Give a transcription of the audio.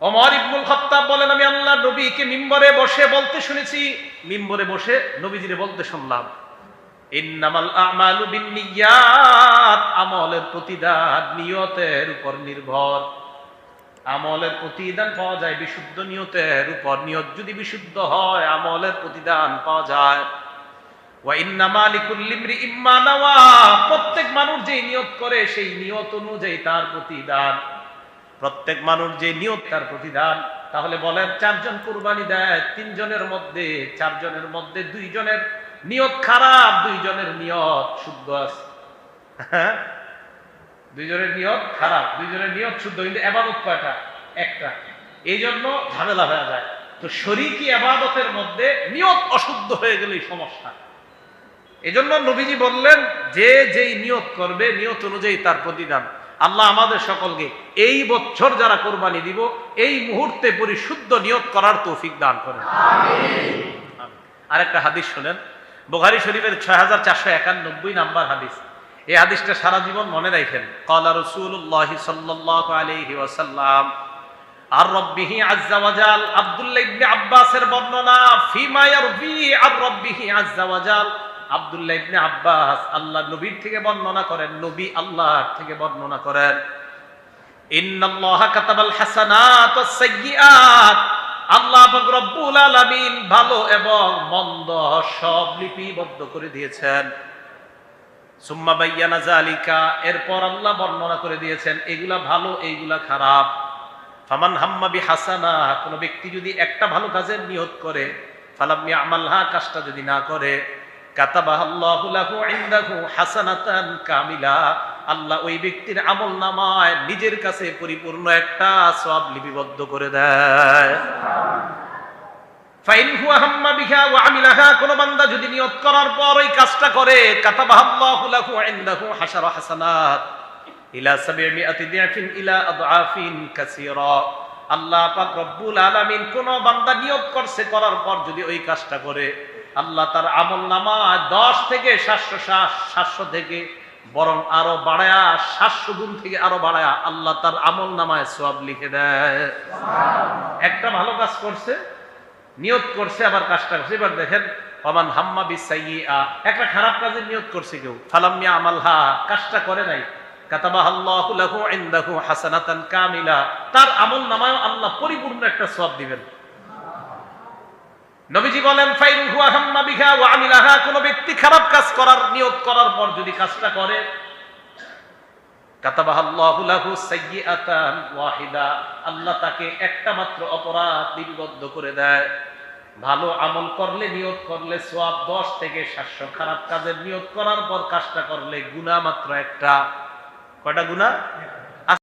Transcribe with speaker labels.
Speaker 1: ওমর ইবনুল খাত্তাব বলেন, আমি আল্লাহ নবীকে মিম্বরে বসে বলতে শুনেছি। মিম্বরে বসে নবীজিরে বলতে শুনলাম আমলের প্রতিদান নিয়তের উপর নির্ভর। আমলের প্রতিদান পাওয়া যায় বিশুদ্ধ নিয়তের উপর। নিয়ত যদি বিশুদ্ধ হয়, আমলের প্রতিদান পাওয়া যায়। প্রত্যেক মানুষ যে নিয়ত করে, সেই নিয়ত অনুযায়ী তার প্রতিদান। প্রত্যেক মানুষ যে নিয়ত তার প্রতিদান। তাহলে বলেন, চারজন কুরবানি দেয়, তিনজনের মধ্যে, চারজনের মধ্যে দুইজনের নিয়ত খারাপ, দুইজনের নিয়ত শুদ্ধ আছে। হ্যাঁ? দুইজনের নিয়ত খারাপ, দুইজনের নিয়ত শুদ্ধ, কিন্তু এবাদত কয়টা? একটা। এই জন্য ঝামেলা হয়ে যায়। তো শরিকি আবাদতের মধ্যে নিয়ত অশুদ্ধ হয়ে গেলেই সমস্যা। এজন্য নবীজি বললেন, যে যেই নিয়ত করবে, নিয়ত অনুযায়ী তার প্রতিদান। আল্লাহ আমাদের সকলকে এই বছর যারা কোরবানি দিব, এই মুহূর্তে পরিশুদ্ধ নিয়ত করার তৌফিক দান করেন। আরেকটা হাদিস শোনেন। বুখারী শরীফের ছয় হাজার চারশো একানব্বই নাম্বার হাদিস। এই হাদিসটা সারা জীবন মনে রাখেন। কলা রসুল্লাহ সাল্লাহ আলাইহি ওয়াসাল্লাম, আর রব্বিহি আজ্জা ওয়াজাল আব্দুল্লাহ আব্বাসের বর্ণনা, ফিমা আর রব্বিহি আজ্জা ওয়াজাল আব্দুল্লাহ ইবনে আব্বাস আল্লাহ নবীর থেকে বর্ণনা করেন, নবী আল্লাহর থেকে বর্ণনা করেন। আল্লাহ রব্বুল আলামিন ভালো এবং মন্দ সব লিপিবদ্ধ করে দিয়েছেন। সুম্মা বাইয়ানা জালিকা এরপর আল্লাহ বর্ণনা করে দিয়েছেন, এগুলা ভালো, এইগুলা খারাপ। ফামান হাম্মা বি হাসানা কোন ব্যক্তি যদি একটা ভালো কাজের নিয়ত করে, ফালাম ইয়ামালহা কাজটা যদি না করে আল্লাহ ওই ব্যক্তির আমল নামায় নিজের কাছে পরিপূর্ণ একটা সব লিপিবদ্ধ করে দেয়। কোন বান্দা যদি নিয়ত করার পর ওই কাজটা করে হাসানাত। ইলা ইলা আদআফিন আল্লাহ পাক রব্বুল আলামিন কোন বান্দা নিয়ত করছে, করার পর যদি ওই কাজটা করে আল্লাহ তার আমল নামা দশ থেকে সাতশো সাতশো থেকে বরং আরও বাড়ায়া সাতশো গুণ থেকে আরও বাড়ায়া আল্লাহ তার আমল নামায় সব লিখে দেয়। একটা ভালো কাজ করছে নিয়ত করছে আবার কাজটা করছে। এবার দেখেন অমান হাম্মা বিসাইয়া একটা খারাপ কাজের নিয়ত করছে কেউ। ফালাম্মিয়া আমালহা কাজটা করে নাই। কাতাবাহ হাসানাতান কামিলা। তার আমল নামায় আল্লাহ পরিপূর্ণ একটা সওয়াব দিবেন। নবীজি বলেন ফাইন হুয়া হাম্মা বিহা ওয়া আমিলাহা কোন ব্যক্তি খারাপ কাজ করার, নিয়ত করার পর যদি কাজটা করে কাতাবাহাল্লাহু লাহু সাইয়্যাতান ওয়াহিদা। আল্লাহ তাকে একটা মাত্র অপরাধ লিপিবদ্ধ করে দেয়। ভালো আমল করলে নিয়ত করলে সওয়াব 10 থেকে 700 খারাপ কাজের নিয়ত করার পর কাজটা করলে গুনাহ মাত্র একটা। কয়টা গুনাহ?